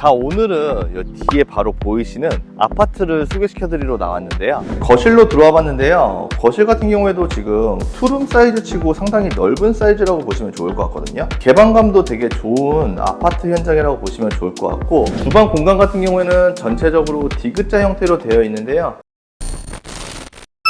자 오늘은 요 뒤에 바로 보이시는 아파트를 소개시켜 드리러 나왔는데요 거실로 들어와 봤는데요 거실 같은 경우에도 지금 투룸 사이즈 치고 상당히 넓은 사이즈라고 보시면 좋을 것 같거든요 개방감도 되게 좋은 아파트 현장이라고 보시면 좋을 것 같고 주방 공간 같은 경우에는 전체적으로 디귿자 형태로 되어 있는데요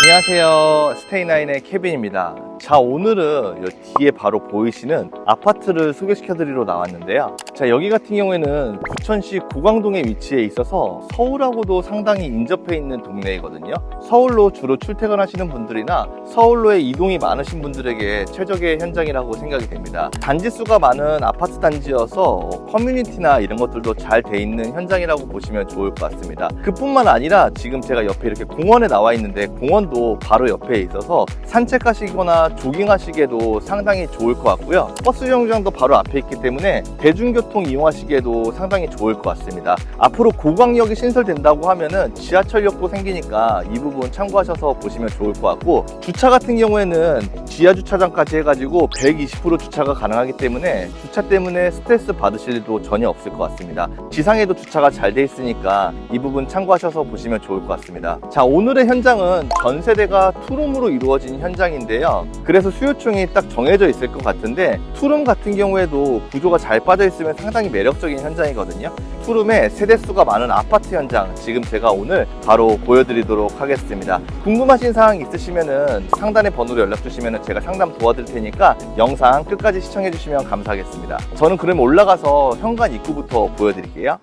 안녕하세요. 스테이나인의 케빈입니다. 자, 오늘은 요 뒤에 바로 보이시는 아파트를 소개시켜 드리러 나왔는데요. 자, 여기 같은 경우에는 부천시 고강동에 위치해 있어서 서울하고도 상당히 인접해 있는 동네이거든요. 서울로 주로 출퇴근하시는 분들이나 서울로의 이동이 많으신 분들에게 최적의 현장이라고 생각이 됩니다. 단지 수가 많은 아파트 단지여서 커뮤니티나 이런 것들도 잘 돼 있는 현장이라고 보시면 좋을 것 같습니다. 그뿐만 아니라 지금 제가 옆에 이렇게 공원에 나와 있는데 공원도 바로 옆에 있어서 산책하시거나 조깅하시기에도 상당히 좋을 것 같고요. 버스 정류장도 바로 앞에 있기 때문에 대중교통 이용하시기에도 상당히 좋을 것 같습니다. 앞으로 고강역이 신설된다고 하면은 지하철역도 생기니까 이 부분 참고하셔서 보시면 좋을 것 같고 주차 같은 경우에는 지하 주차장까지 해가지고 120% 주차가 가능하기 때문에 주차 때문에 스트레스 받으실 일도 전혀 없을 것 같습니다. 지상에도 주차가 잘 돼 있으니까 이 부분 참고하셔서 보시면 좋을 것 같습니다. 자 오늘의 현장은 전 세대가 투룸으로 이루어진 현장인데요. 그래서 수요층이 딱 정해져 있을 것 같은데 투룸 같은 경우에도 구조가 잘 빠져 있으면 상당히 매력적인 현장이거든요. 투룸의 세대수가 많은 아파트 현장 지금 제가 오늘 바로 보여드리도록 하겠습니다. 궁금하신 사항 있으시면은 상단의 번호로 연락 주시면 제가 상담 도와드릴 테니까 영상 끝까지 시청해 주시면 감사하겠습니다. 저는 그럼 올라가서 현관 입구부터 보여드릴게요.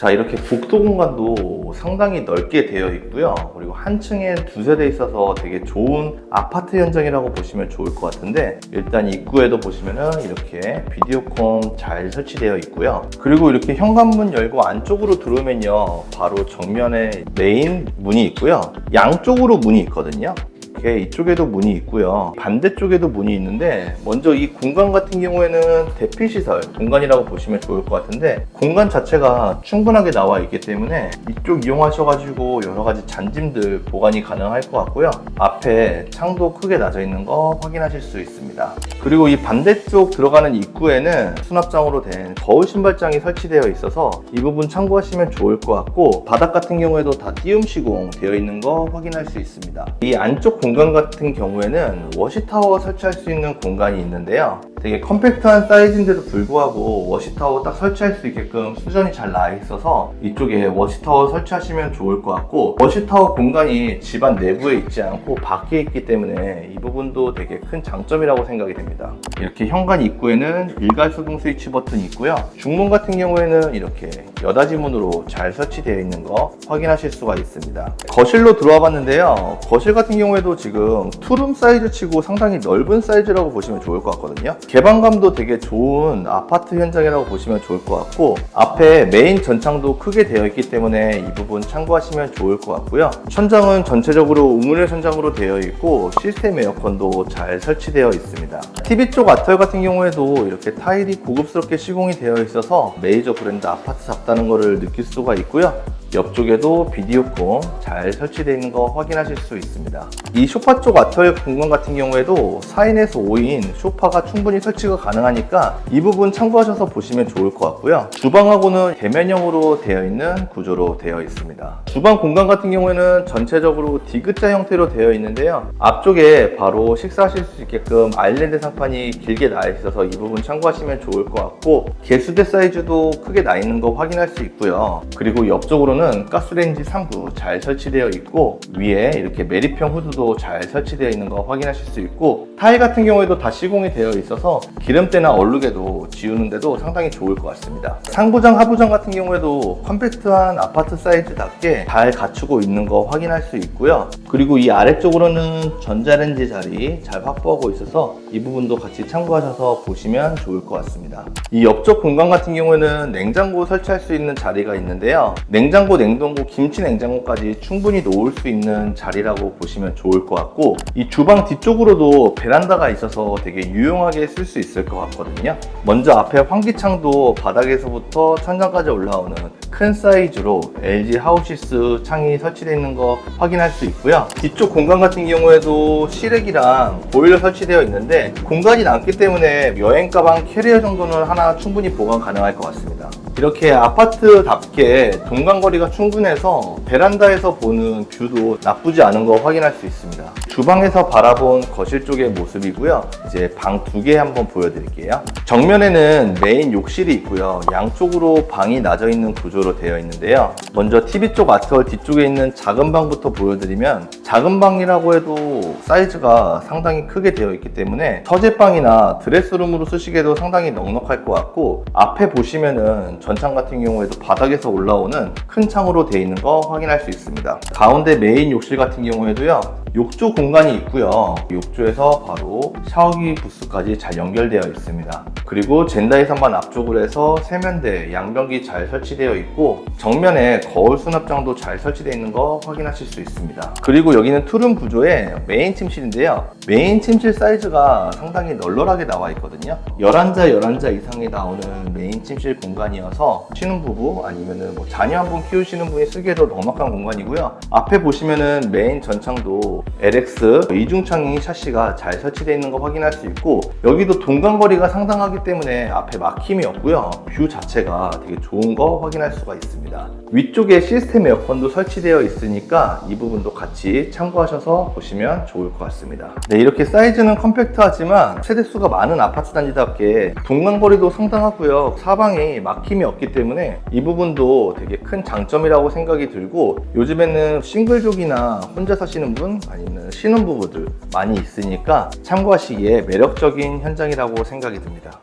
자 이렇게 복도 공간도 상당히 넓게 되어 있고요. 그리고 한 층에 두 세 대 있어서 되게 좋은 아파트 현장이라고 보시면 좋을 것 같은데 일단 입구에도 보시면은 이렇게 비디오콘 잘 설치되어 있고요. 그리고 이렇게 현관문 열고 안쪽으로 들어오면요 바로 정면에 메인 문이 있고요. 양쪽으로 문이 있거든요 이렇게 이쪽에도 문이 있고요. 반대쪽에도 문이 있는데 먼저 이 공간 같은 경우에는 대피 시설 공간이라고 보시면 좋을 것 같은데 공간 자체가 충분하게 나와 있기 때문에 이쪽 이용하셔가지고 여러 가지 잔짐들 보관이 가능할 것 같고요. 앞에 창도 크게 낮아 있는 거 확인하실 수 있습니다. 그리고 이 반대쪽 들어가는 입구에는 수납장으로 된 거울 신발장이 설치되어 있어서 이 부분 참고하시면 좋을 것 같고 바닥 같은 경우에도 다 띄움 시공 되어 있는 거 확인할 수 있습니다. 이 안쪽 공간 같은 경우에는 워시타워 설치할 수 있는 공간이 있는데요. 되게 컴팩트한 사이즈인데도 불구하고 워시타워 딱 설치할 수 있게끔 수전이 잘 나와 있어서 이쪽에 워시타워 설치하시면 좋을 것 같고 워시타워 공간이 집안 내부에 있지 않고 밖에 있기 때문에 이 부분도 되게 큰 장점이라고 생각이 됩니다. 이렇게 현관 입구에는 일괄소등 스위치 버튼이 있고요. 중문 같은 경우에는 이렇게 여닫이 문으로 잘 설치되어 있는 거 확인하실 수가 있습니다. 거실로 들어와 봤는데요. 거실 같은 경우에도 지금 투룸 사이즈 치고 상당히 넓은 사이즈라고 보시면 좋을 것 같거든요. 개방감도 되게 좋은 아파트 현장이라고 보시면 좋을 것 같고 앞에 메인 전창도 크게 되어 있기 때문에 이 부분 참고하시면 좋을 것 같고요. 천장은 전체적으로 우물의 천장으로 되어 있고 시스템 에어컨도 잘 설치되어 있습니다. TV 쪽 아트열 같은 경우에도 이렇게 타일이 고급스럽게 시공이 되어 있어서 메이저 브랜드 아파트 잡다는 것을 느낄 수가 있고요. 옆쪽에도 비디오콘 잘 설치되어 있는 거 확인하실 수 있습니다. 이 소파 쪽 아트월 공간 같은 경우에도 4인에서 5인 소파가 충분히 설치가 가능하니까 이 부분 참고하셔서 보시면 좋을 것 같고요. 주방하고는 대면형으로 되어 있는 구조로 되어 있습니다. 주방 공간 같은 경우에는 전체적으로 디귿자 형태로 되어 있는데요. 앞쪽에 바로 식사하실 수 있게끔 아일랜드 상판이 길게 나 있어서 이 부분 참고하시면 좋을 것 같고 개수대 사이즈도 크게 나 있는 거 확인할 수 있고요. 그리고 옆쪽으로는 가스레인지 3구 잘 설치되어 있고 위에 이렇게 메리평 후드도 잘 설치되어 있는 거 확인하실 수 있고 타일 같은 경우에도 다 시공이 되어 있어서 기름때나 얼룩에도 지우는데도 상당히 좋을 것 같습니다. 상부장 하부장 같은 경우에도 컴팩트한 아파트 사이즈답게 잘 갖추고 있는 거 확인할 수 있고요. 그리고 이 아래쪽으로는 전자레인지 자리 잘 확보하고 있어서 이 부분도 같이 참고하셔서 보시면 좋을 것 같습니다. 이 옆쪽 공간 같은 경우에는 냉장고 설치할 수 있는 자리가 있는데요. 냉장고, 냉동고, 김치 냉장고까지 충분히 놓을 수 있는 자리라고 보시면 좋을 것 같고 이 주방 뒤쪽으로도 베란다가 있어서 되게 유용하게 쓸 수 있을 것 같거든요. 먼저 앞에 환기창도 바닥에서부터 천장까지 올라오는 큰 사이즈로 LG 하우시스 창이 설치되어 있는 거 확인할 수 있고요. 뒤쪽 공간 같은 경우에도 실외기랑 보일러 설치되어 있는데 공간이 남기 때문에 여행 가방 캐리어 정도는 하나 충분히 보관 가능할 것 같습니다. 이렇게 아파트답게 동간거리가 충분해서 베란다에서 보는 뷰도 나쁘지 않은 거 확인할 수 있습니다. 주방에서 바라본 거실 쪽의 모습이고요. 이제 방 두 개 한번 보여드릴게요. 정면에는 메인 욕실이 있고요. 양쪽으로 방이 나져 있는 구조로 되어 있는데요. 먼저 TV 쪽 아트월 뒤쪽에 있는 작은 방부터 보여드리면 작은 방이라고 해도 사이즈가 상당히 크게 되어 있기 때문에 서재방이나 드레스룸으로 쓰시기에도 상당히 넉넉할 것 같고 앞에 보시면은 전창 같은 경우에도 바닥에서 올라오는 큰 창으로 되어 있는 거 확인할 수 있습니다. 가운데 메인 욕실 같은 경우에도요. 욕조 공간이 있고요. 욕조에서 바로 샤워기 부스까지 잘 연결되어 있습니다. 그리고 젠다이 선반 앞쪽으로 해서 세면대, 양변기 잘 설치되어 있고 정면에 거울 수납장도 잘 설치되어 있는 거 확인하실 수 있습니다. 그리고 여기는 투룸 구조의 메인 침실인데요. 메인 침실 사이즈가 상당히 널널하게 나와 있거든요. 11자, 11자 이상이 나오는 메인 침실 공간이어서 신혼부부 아니면은 뭐 자녀 한 분 키우시는 분이 쓰기에도 넉넉한 공간이고요. 앞에 보시면은 메인 전창도 LX 이중창이 샤시가 잘 설치되어 있는 거 확인할 수 있고 여기도 동간거리가 상당하기 때문에 앞에 막힘이 없고요. 뷰 자체가 되게 좋은 거 확인할 수가 있습니다. 위쪽에 시스템 에어컨도 설치되어 있으니까 이 부분도 같이 참고하셔서 보시면 좋을 것 같습니다. 네, 이렇게 사이즈는 컴팩트하지만 세대수가 많은 아파트 단지답게 동간거리도 상당하고요. 사방에 막힘이 없기 때문에 이 부분도 되게 큰 장점이라고 생각이 들고 요즘에는 싱글족이나 혼자 사시는 분 아니면 신혼부부들 많이 있으니까 참고하시기에 매력적인 현장이라고 생각이 듭니다.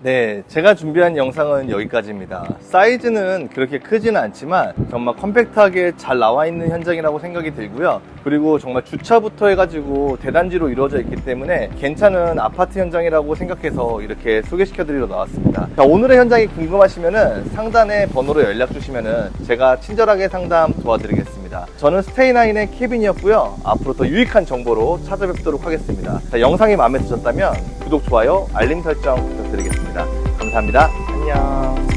네, 제가 준비한 영상은 여기까지입니다. 사이즈는 그렇게 크지는 않지만 정말 컴팩트하게 잘 나와 있는 현장이라고 생각이 들고요. 그리고 정말 주차부터 해가지고 대단지로 이루어져 있기 때문에 괜찮은 아파트 현장이라고 생각해서 이렇게 소개시켜드리러 나왔습니다. 자, 오늘의 현장이 궁금하시면은 상단에 번호로 연락 주시면은 제가 친절하게 상담 도와드리겠 습니다. 저는 스테이나인의 케빈이었고요. 앞으로 더 유익한 정보로 찾아뵙도록 하겠습니다. 자, 영상이 마음에 드셨다면 구독, 좋아요, 알림 설정 부탁드리겠습니다. 감사합니다. 안녕.